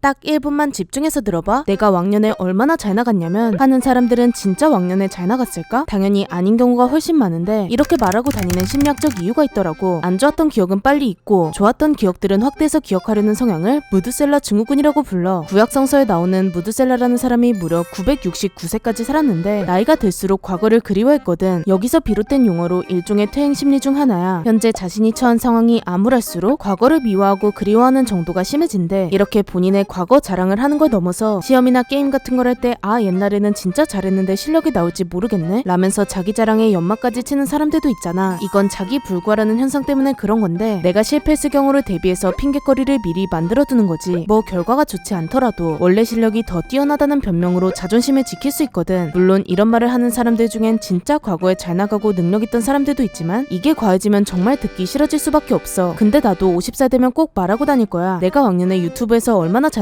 딱 1분만 집중해서 들어봐. 내가 왕년에 얼마나 잘 나갔냐면 하는 사람들은 진짜 왕년에 잘 나갔을까? 당연히 아닌 경우가 훨씬 많은데 이렇게 말하고 다니는 심리학적 이유가 있더라고. 안 좋았던 기억은 빨리 잊고 좋았던 기억들은 확대해서 기억하려는 성향을 무드셀라 증후군이라고 불러. 구약성서에 나오는 무드셀라라는 사람이 무려 969세까지 살았는데 나이가 들수록 과거를 그리워했거든. 여기서 비롯된 용어로 일종의 퇴행 심리 중 하나야. 현재 자신이 처한 상황이 암울할수록 과거를 미워하고 그리워하는 정도가 심해진대. 이렇게 본인의 과거 자랑을 하는 걸 넘어서 시험이나 게임 같은 걸 할 때 아 옛날에는 진짜 잘했는데 실력이 나올지 모르겠네 라면서 자기 자랑에 연막까지 치는 사람들도 있잖아. 이건 자기 불과라는 현상 때문에 그런 건데 내가 실패했을 경우를 대비해서 핑계거리를 미리 만들어두는 거지. 뭐 결과가 좋지 않더라도 원래 실력이 더 뛰어나다는 변명으로 자존심을 지킬 수 있거든. 물론 이런 말을 하는 사람들 중엔 진짜 과거에 잘 나가고 능력 있던 사람들도 있지만 이게 과해지면 정말 듣기 싫어질 수밖에 없어. 근데 나도 50살 되면 꼭 말하고 다닐 거야. 내가 왕년에 유튜브에서 얼마나 잘